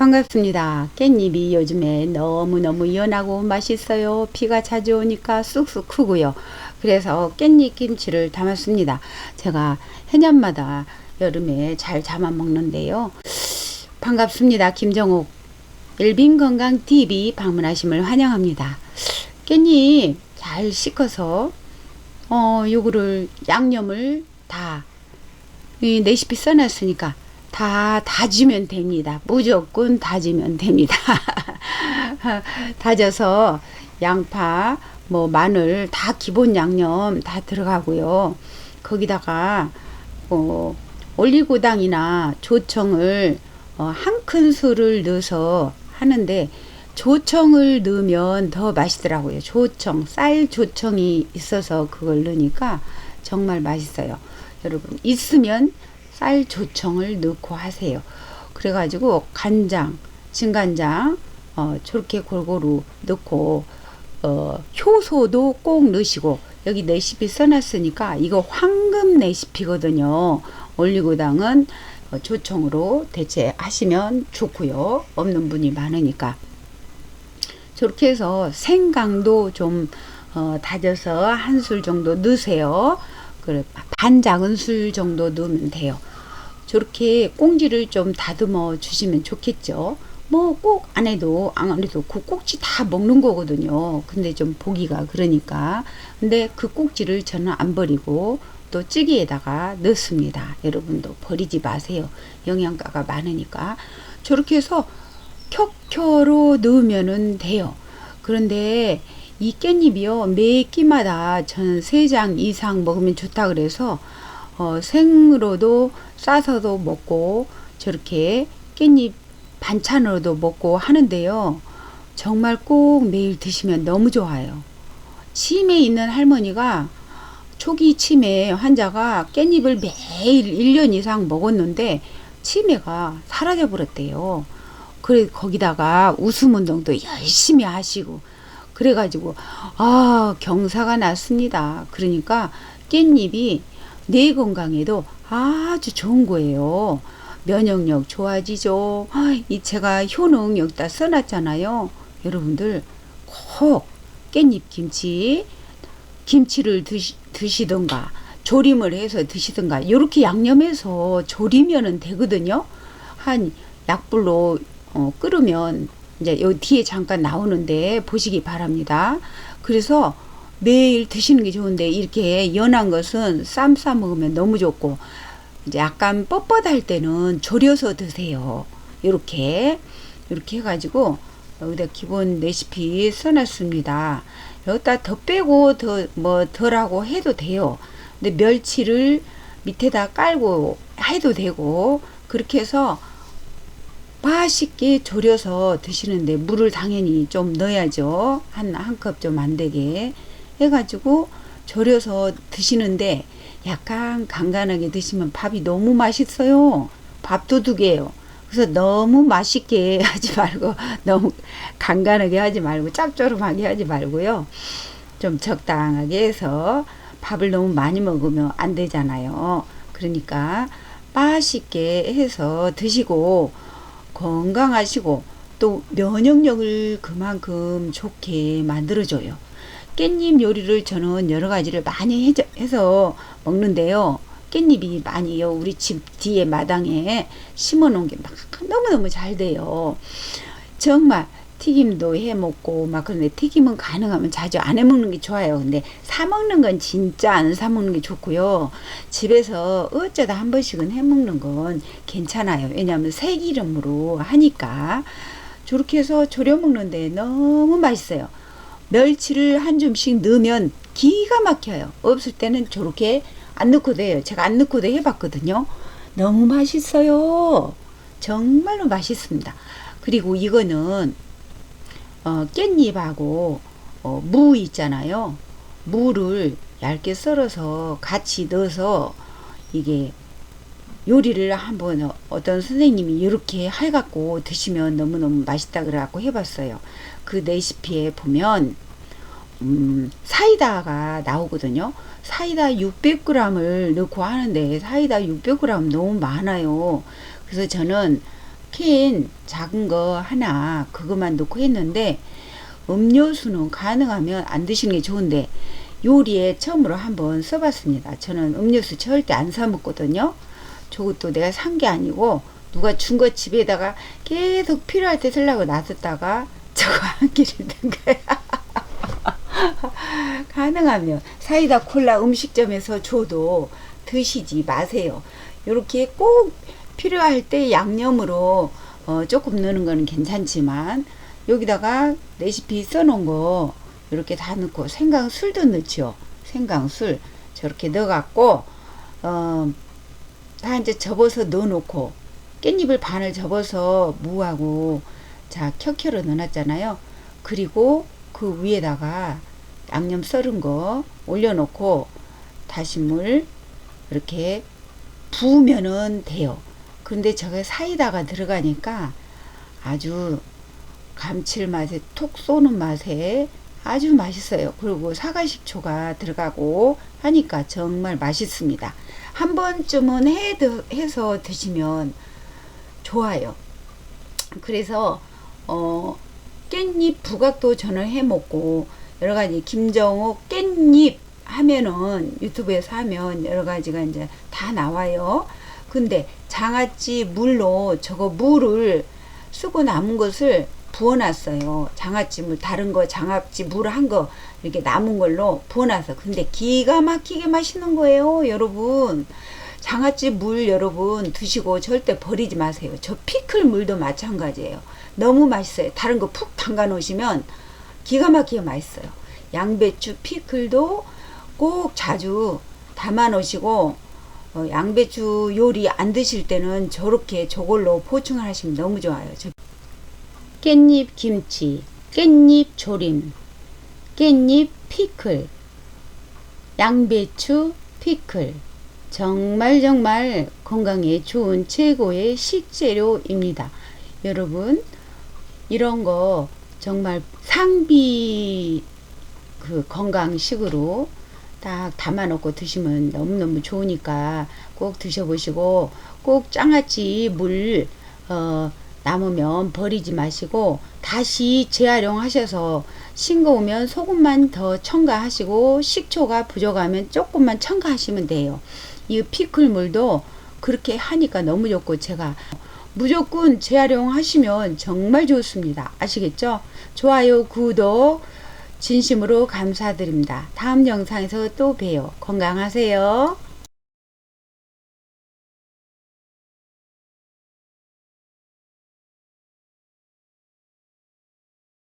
반갑습니다. 깻잎이 요즘에 너무너무 연하고 맛있어요. 비가 자주 오니까 쑥쑥 크고요. 그래서 깻잎 김치를 담았습니다. 제가 해년마다 여름에 잘 잡아 먹는데요. 반갑습니다. 김정옥 일빈건강TV 방문하심을 환영합니다. 깻잎 잘 씻어서 어 요거를 양념을 다이 레시피 써놨으니까 다 다지면 됩니다. 무조건 다지면 됩니다. 다져서 양파, 뭐 마늘 다 기본 양념 다 들어가고요. 거기다가 어, 올리고당이나 조청을 어, 한 큰술을 넣어서 하는데 조청을 넣으면 더 맛있더라고요. 조청, 쌀 조청이 있어서 그걸 넣으니까 정말 맛있어요. 여러분 있으면 쌀 조청을 넣고 하세요. 그래가지고 간장, 진간장 어, 저렇게 골고루 넣고 어, 효소도 꼭 넣으시고 여기 레시피 써놨으니까 이거 황금 레시피거든요. 올리고당은 어, 조청으로 대체하시면 좋고요. 없는 분이 많으니까 저렇게 해서 생강도 좀 어, 다져서 한 술 정도 넣으세요. 그래 반 작은 술 정도 넣으면 돼요. 저렇게 꽁지를 좀 다듬어 주시면 좋겠죠. 뭐 꼭 안 해도 안 해도 그 꼭지 다 먹는 거거든요. 근데 좀 보기가 그러니까. 근데 그 꼭지를 저는 안 버리고 또 찌개에다가 넣습니다. 여러분도 버리지 마세요. 영양가가 많으니까. 저렇게 해서 켜켜로 넣으면은 돼요. 그런데 이 깻잎이요 매 끼마다 저는 세장 이상 먹으면 좋다 그래서 어, 생으로도 싸서도 먹고 저렇게 깻잎 반찬으로도 먹고 하는데요. 정말 꼭 매일 드시면 너무 좋아요. 치매에 있는 할머니가 초기 치매 환자가 깻잎을 매일 1년 이상 먹었는데 치매가 사라져 버렸대요. 그래 거기다가 웃음 운동도 열심히 하시고 그래가지고 아 경사가 났습니다. 그러니까 깻잎이 뇌 건강에도 아주 좋은 거예요. 면역력 좋아지죠. 이 제가 효능 여기다 써놨잖아요. 여러분들 꼭 깻잎 김치 김치를 드시, 드시던가 조림을 해서 드시던가 이렇게 양념해서 조리면은 되거든요. 한 약불로 어, 끓으면 이제 여기 뒤에 잠깐 나오는데 보시기 바랍니다. 그래서 매일 드시는 게 좋은데 이렇게 연한 것은 쌈 싸 먹으면 너무 좋고 이제 약간 뻣뻣할 때는 졸여서 드세요. 이렇게 이렇게 해가지고 여기다 기본 레시피 써놨습니다. 여기다 더 빼고 더 뭐 덜하고 해도 돼요. 근데 멸치를 밑에다 깔고 해도 되고 그렇게 해서 맛있게 졸여서 드시는데 물을 당연히 좀 넣어야죠. 한 한 컵 좀 안 되게 해가지고 졸여서 드시는데 약간 간간하게 드시면 밥이 너무 맛있어요. 밥도둑이에요. 그래서 너무 맛있게 하지 말고 너무 간간하게 하지 말고 짭조름하게 하지 말고요. 좀 적당하게 해서 밥을 너무 많이 먹으면 안 되잖아요. 그러니까 맛있게 해서 드시고 건강하시고 또 면역력을 그만큼 좋게 만들어줘요. 깻잎 요리를 저는 여러 가지를 많이 해서 먹는데요. 깻잎이 많이요. 우리 집 뒤에 마당에 심어 놓은 게 막 너무너무 잘 돼요. 정말 튀김도 해 먹고 막 그런데 튀김은 가능하면 자주 안 해 먹는 게 좋아요. 근데 사 먹는 건 진짜 안 사 먹는 게 좋고요. 집에서 어쩌다 한 번씩은 해 먹는 건 괜찮아요. 왜냐하면 새기름으로 하니까 저렇게 해서 졸여 먹는데 너무 맛있어요. 멸치를 한 줌씩 넣으면 기가 막혀요. 없을 때는 저렇게 안 넣고도 해요. 제가 안 넣고도 해봤거든요. 너무 맛있어요. 정말로 맛있습니다. 그리고 이거는 어, 깻잎하고 어, 무 있잖아요. 무를 얇게 썰어서 같이 넣어서 이게 요리를 한번 어떤 선생님이 이렇게 해갖고 드시면 너무너무 맛있다 그래갖고 해봤어요. 그 레시피에 보면 음, 사이다가 나오거든요. 사이다 600g을 넣고 하는데 사이다 600g 너무 많아요. 그래서 저는 캔 작은 거 하나 그것만 넣고 했는데 음료수는 가능하면 안 드시는 게 좋은데 요리에 처음으로 한번 써봤습니다. 저는 음료수 절대 안 사 먹거든요. 저것도 내가 산 게 아니고 누가 준 거 집에다가 계속 필요할 때 쓰려고 놔뒀다가 저거 한 개를 든 거야. 가능하면 사이다 콜라 음식점에서 줘도 드시지 마세요. 이렇게 꼭 필요할 때 양념으로 어, 조금 넣는 거는 괜찮지만 여기다가 레시피 써놓은 거 이렇게 다 넣고 생강술도 넣죠. 생강술 저렇게 넣어갖고 어, 다 이제 접어서 넣어놓고 깻잎을 반을 접어서 무하고 자 켜켜로 넣어놨잖아요. 그리고 그 위에다가 양념 썰은 거 올려놓고 다시 물 이렇게 부으면은 돼요. 근데 저게 사이다가 들어가니까 아주 감칠맛에 톡 쏘는 맛에 아주 맛있어요. 그리고 사과식초가 들어가고 하니까 정말 맛있습니다. 한 번쯤은 해, 해서 드시면 좋아요. 그래서 어, 깻잎 부각도 저는 해 먹고 여러 가지 김정호 깻잎 하면은 유튜브에서 하면 여러 가지가 이제 다 나와요. 근데 장아찌 물로 저거 물을 쓰고 남은 것을 부어놨어요. 장아찌 물 다른 거 장아찌 물 한 거 이렇게 남은 걸로 부어놨어. 근데 기가 막히게 맛있는 거예요, 여러분. 장아찌 물 여러분 드시고 절대 버리지 마세요. 저 피클 물도 마찬가지예요. 너무 맛있어요. 다른 거 푹 담가 놓으시면 기가 막히게 맛있어요. 양배추 피클도 꼭 자주 담아 놓으시고 어, 양배추 요리 안 드실 때는 저렇게 저걸로 보충을 하시면 너무 좋아요. 저 깻잎 김치, 깻잎 조림, 깻잎 피클, 양배추 피클. 정말 정말 건강에 좋은 최고의 식재료입니다. 여러분, 이런 거 정말 상비 그 건강식으로 딱 담아놓고 드시면 너무너무 좋으니까 꼭 드셔보시고 꼭 장아찌 물 어, 남으면 버리지 마시고 다시 재활용하셔서 싱거우면 소금만 더 첨가하시고 식초가 부족하면 조금만 첨가하시면 돼요. 이 피클물도 그렇게 하니까 너무 좋고 제가 무조건 재활용하시면 정말 좋습니다. 아시겠죠? 좋아요, 구독 진심으로 감사드립니다. 다음 영상에서 또 봬요. 건강하세요.